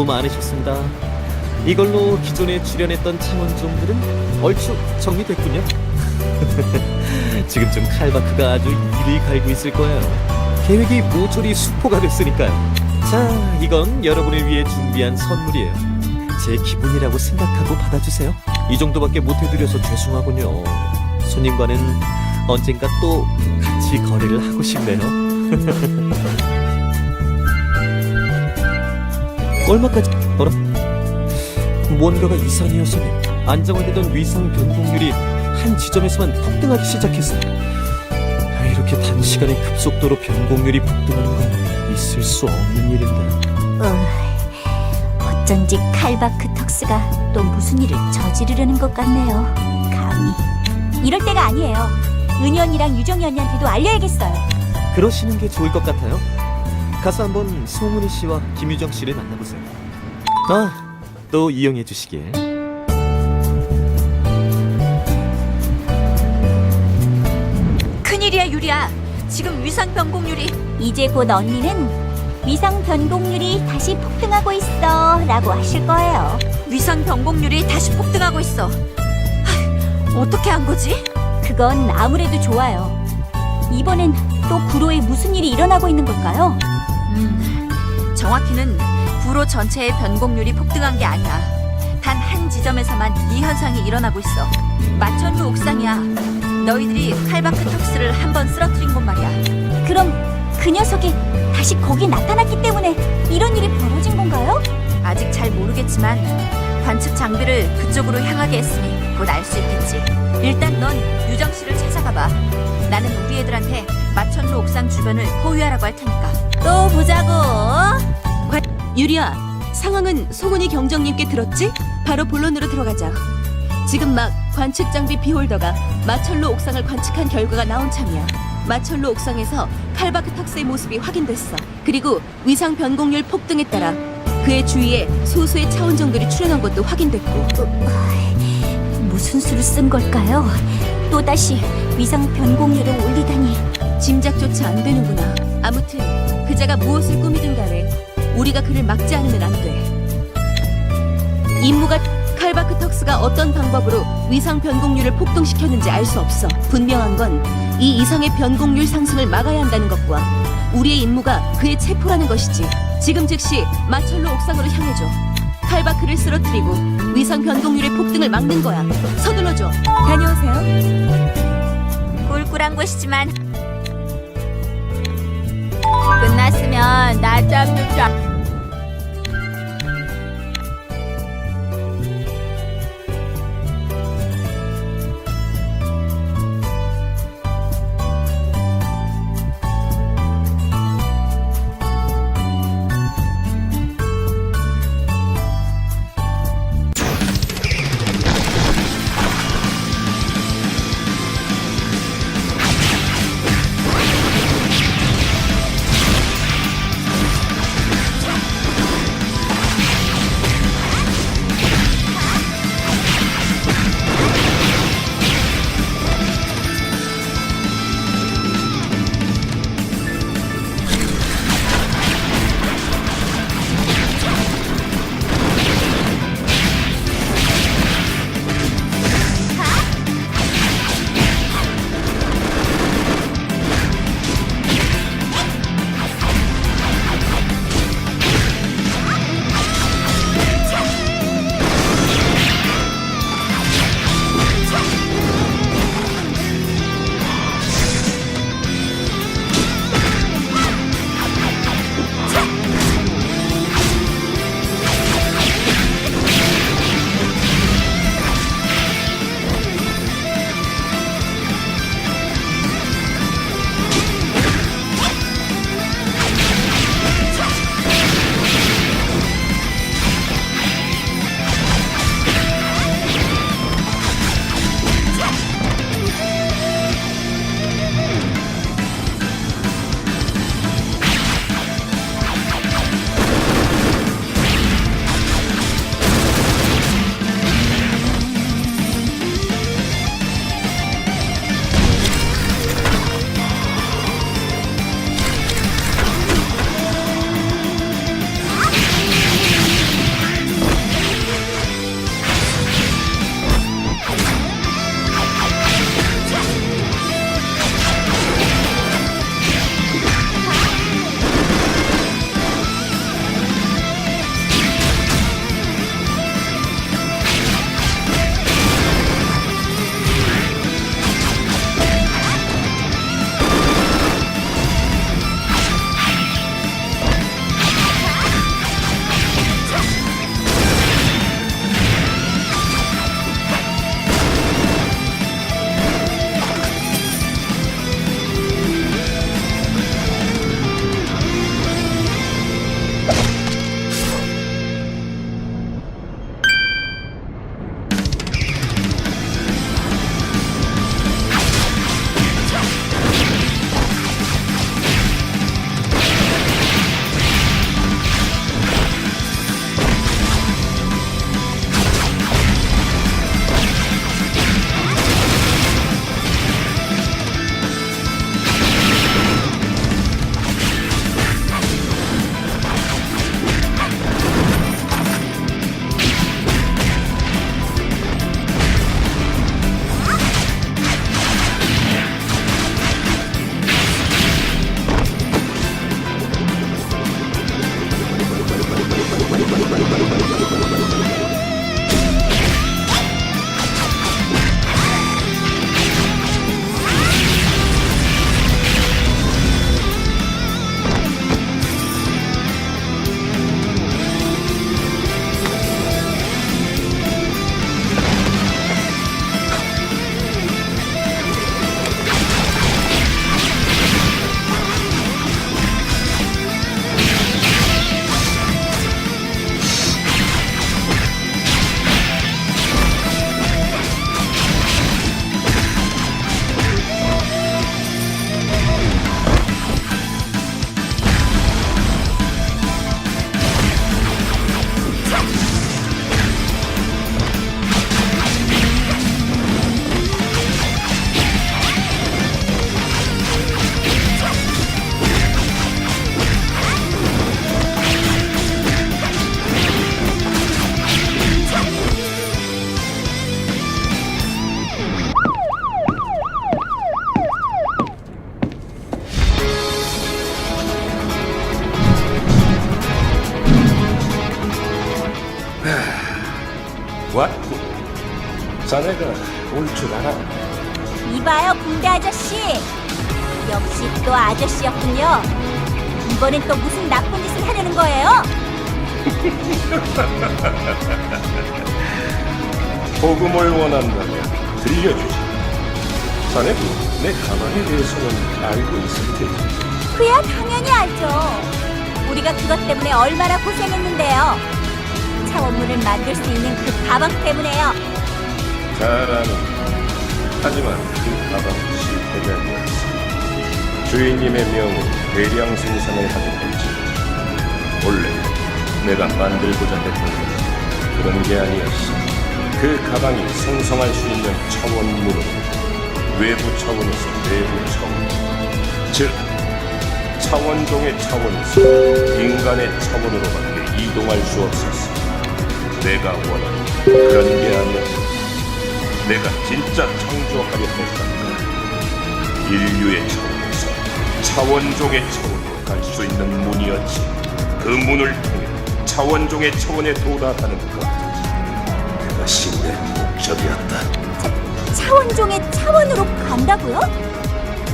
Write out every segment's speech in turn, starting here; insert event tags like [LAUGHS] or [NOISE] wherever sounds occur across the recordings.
수고 많으셨습니다. 이걸로 기존에 출연했던 창원종들은 얼추 정리됐군요. [LAUGHS] 지금쯤 칼바크가 아주 이를 갈고 있을 거예요. 계획이 모조리 수포가 됐으니까요. 자, 이건 여러분을 위해 준비한 선물이에요. 제 기분이라고 생각하고 받아주세요. 이 정도밖에 못 해드려서 죄송하군요. 손님과는 언젠가 또 같이 거래를 하고 싶네요. [LAUGHS] 얼마까지 어라? 뭔가가 이상해요, 손님. 안정화되던 위상 변동률이 한 지점에서만 폭등하기 시작했어요. 아, 이렇게 단시간에 급속도로 변곡률이 폭등하는 건 있을 수 없는 일인데. 어, 어쩐지 칼바크 턱스가 또 무슨 일을 저지르려는 것 같네요. 감히. 이럴 때가 아니에요. 은희 언니랑 유정이 언니한테도 알려야겠어요. 그러시는 게 좋을 것 같아요. 가서 한번 송은희 씨와 김유정 씨를 만나보세요. 아, 또 이용해 주시길. 큰일이야 유리야. 지금 위상 변곡률이 이제 곧 언니는 위상 변곡률이 다시 폭등하고 있어 라고 하실 거예요. 위상 변곡률이 다시 폭등하고 있어. 하, 어떻게 한 거지? 그건 아무래도 좋아요. 이번엔 또 구로에 무슨 일이 일어나고 있는 걸까요? 음, 정확히는 구로 전체의 변곡률이 폭등한 게 아니야. 단 한 지점에서만 이 현상이 일어나고 있어. 마천루 옥상이야. 너희들이 칼바크 턱스를 한 번 쓰러뜨린 곳 말이야. 그럼 그 녀석이 다시 거기 나타났기 때문에 이런 일이 벌어진 건가요? 아직 잘 모르겠지만 관측 장비를 그쪽으로 향하게 했으니 곧 알 수 있겠지. 일단 넌 유정 씨를 찾아가 봐. 나는 우리 애들한테 마천루 옥상 주변을 포위하라고 할 테니까. 또 보자고. 유리야, 상황은 송은이 경정님께 들었지? 바로 본론으로 들어가자. 지금 막 관측 장비 비홀더가 마철로 옥상을 관측한 결과가 나온 참이야. 마철로 옥상에서 칼바크 턱스의 모습이 확인됐어. 그리고 위상 변곡률 폭등에 따라 그의 주위에 소수의 차원 정들이 출현한 것도 확인됐고 무슨 수를 쓴 걸까요? 또다시 위상 변곡률을 올리다니. 짐작조차 안 되는구나. 아무튼 그자가 무엇을 꾸미든 간에 우리가 그를 막지 않으면 안 돼. 임무가 칼바크 턱스가 어떤 방법으로 위상 변곡률을 폭등시켰는지 알 수 없어. 분명한 건 이 이상의 변곡률 상승을 막아야 한다는 것과 우리의 임무가 그의 체포라는 것이지. 지금 즉시 마철로 옥상으로 향해줘. 칼바크를 쓰러뜨리고 위상 변곡률의 폭등을 막는 거야. 서둘러줘. 다녀오세요. 꿀꿀한 곳이지만 끝났으면 낮잠 좀 자. 또 아저씨였군요. 이번엔 또 무슨 나쁜 짓을 하려는 거예요? [LAUGHS] 복음을 원한다면 들려주지. 자네도 내 가방에 대해서는 알고 있을 테지. 그야 당연히 알죠. 우리가 그것 때문에 얼마나 고생했는데요. 차원문을 만들 수 있는 그 가방 때문에요. 잘하는. 하지만 그 가방은 실패가. 주인님의 명으로 대량 생산을 하게 됐지. 원래 내가 만들고자 했던 건 그런 게 아니었어. 그 가방이 생성할 수 있는 차원문으로 외부 차원에서 내부 차원, 즉 차원종의 차원에서 인간의 차원으로밖에 이동할 수 없었어. 내가 원하는 그런 게 아니었어. 내가 진짜 창조하려 했던 건 인류의 차원에서 차원종의 차원으로 갈 수 있는 문이었지. 그 문을 통해 차원종의 차원에 도달하는 것. 그것이 내 목적이었다. 차원종의 차원으로 간다고요?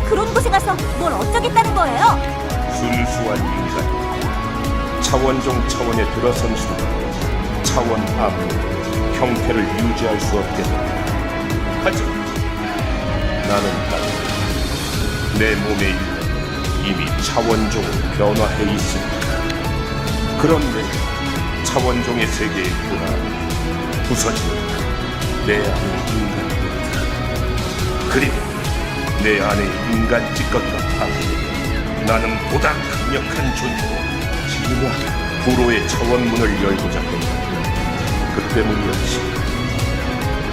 그런 곳에 가서 뭘 어쩌겠다는 거예요? 순수한 인간이 차원종 차원에 들어선 순간 차원 앞으로 형태를 유지할 수 없게 된다. 하지만 나는. 내 몸의 이미 차원종으로 변화해 있으니까. 그런데 차원종의 세계에 돌아 부서지는 내 안의 인간이다. 그리고 내 안의 인간 찌꺼기가 파괴되면 나는 보다 강력한 존재로 진화 불호의 차원문을 열고자 했다. 그 때 문이었지.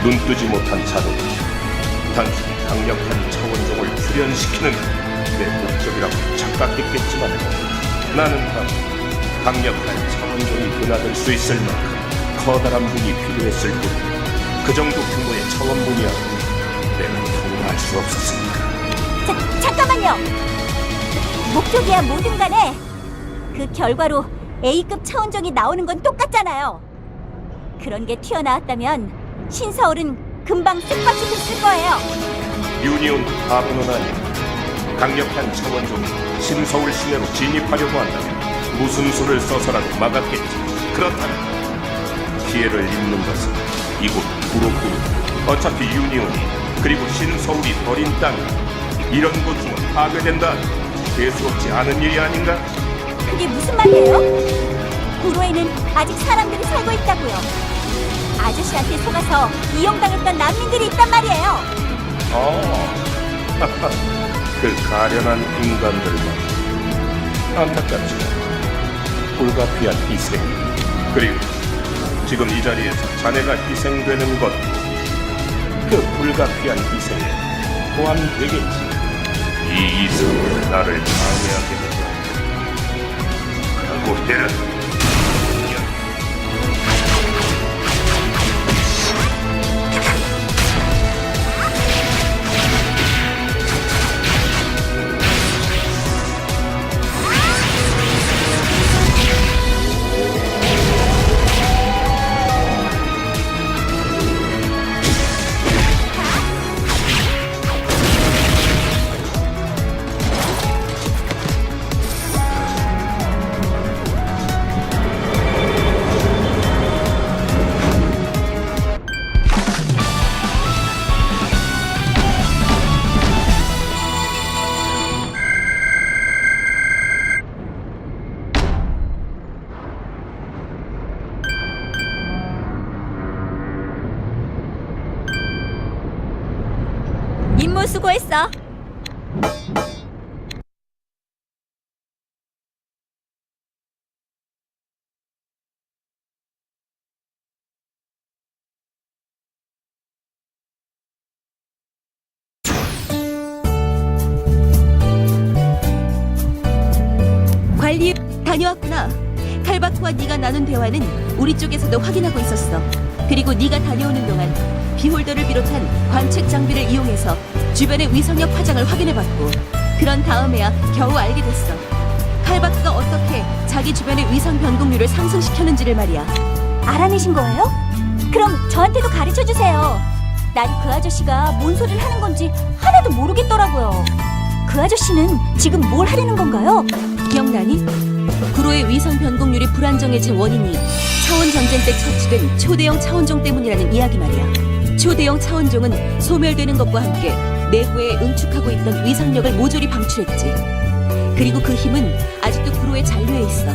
눈 뜨지 못한 자들 단순히 강력한 차원종을 출현시키는 내 목적이라고 착각했겠지만 나는 다 강력한 차원종이 드나들 수 있을 만큼 커다란 문이 필요했을 뿐 그 정도 규모의 차원문이야 내가 통과할 수 없었으니까 자, 잠깐만요. 목적이야 뭐든 간에 그 결과로 A급 차원종이 나오는 건 똑같잖아요. 그런 게 튀어나왔다면 신서울은 금방 쓱받치 됐을 거예요. 유니온 바보는 아니 강력한 차원종이 신서울 시내로 진입하려고 한다면 무슨 수를 써서라도 막았겠지 그렇다면 피해를 입는 것은 이곳 구로뿐 어차피 유니온이 그리고 신서울이 버린 땅이 이런 곳 중은 파괴된다 대수롭지 않은 일이 아닌가? 그게 무슨 말이에요? 구로에는 아직 사람들이 살고 있다고요. 아저씨한테 속아서 이용당했던 난민들이 있단 말이에요. 어, [LAUGHS] 그 가련한 인간들만 안타깝지만 불가피한 희생. 그리고 지금 이 자리에서 자네가 희생되는 것도 그 불가피한 희생에 포함되겠지. 이 이성은 나를 방해하게 된다. 각오해라 임무 수고했어. 관리 다녀왔구나. 칼바크와 네가 나눈 대화는 우리 쪽에서도 확인하고 있었어. 그리고 네가 다녀오는 동안 비홀더를 비롯한 관측 장비를 이용해서 주변의 위성력 화장을 확인해봤고 그런 다음에야 겨우 알게 됐어. 칼바크가 어떻게 자기 주변의 위성 변곡률을 상승시켰는지를 말이야. 알아내신 거예요? 그럼 저한테도 가르쳐 주세요. 난 그 아저씨가 뭔 소리를 하는 건지 하나도 모르겠더라고요. 그 아저씨는 지금 뭘 하려는 건가요? 기억나니? 구로의 위상 변곡률이 불안정해진 원인이 차원 전쟁 때 처치된 초대형 차원종 때문이라는 이야기 말이야. 초대형 차원종은 소멸되는 것과 함께 내부에 응축하고 있던 위상력을 모조리 방출했지. 그리고 그 힘은 아직도 구로의 잔류에 있어.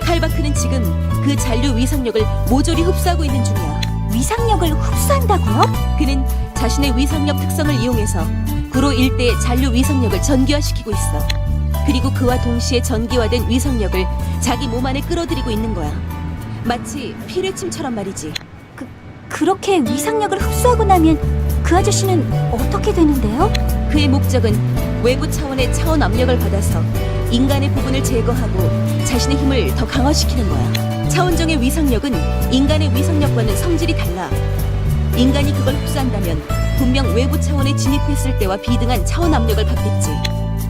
칼바크는 지금 그 잔류 위상력을 모조리 흡수하고 있는 중이야. 위상력을 흡수한다고요? 그는 자신의 위상력 특성을 이용해서 구로 일대의 잔류 위상력을 전기화시키고 있어. 그리고 그와 동시에 전기화된 위상력을 자기 몸 안에 끌어들이고 있는 거야. 마치 피뢰침처럼 말이지. 그렇게 위상력을 흡수하고 나면 그 아저씨는 어떻게 되는데요? 그의 목적은 외부 차원의 차원 압력을 받아서 인간의 부분을 제거하고 자신의 힘을 더 강화시키는 거야. 차원종의 위상력은 인간의 위상력과는 성질이 달라. 인간이 그걸 흡수한다면 분명 외부 차원에 진입했을 때와 비등한 차원 압력을 받겠지.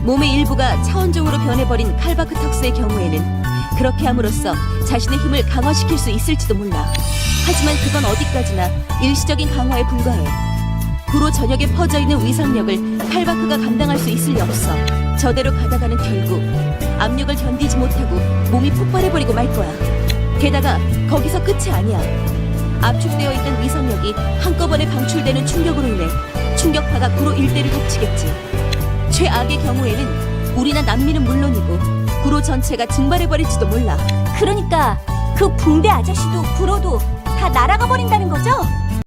몸의 일부가 차원종으로 변해버린 칼바크 턱스의 경우에는 그렇게 함으로써 자신의 힘을 강화시킬 수 있을지도 몰라. 하지만 그건 어디까지나 일시적인 강화에 불과해. 구로 전역에 퍼져 있는 위상력을 칼바크가 감당할 수 있을 리 없어. 저대로 가다가는 결국 압력을 견디지 못하고 몸이 폭발해버리고 말 거야. 게다가 거기서 끝이 아니야. 압축되어 있던 위상력이 한꺼번에 방출되는 충격으로 인해 충격파가 구로 일대를 덮치겠지. 최악의 경우에는 우리나 난민은 물론이고 구로 전체가 증발해버릴지도 몰라. 그러니까 그 붕대 아저씨도 구로도 다 날아가 버린다는 거죠?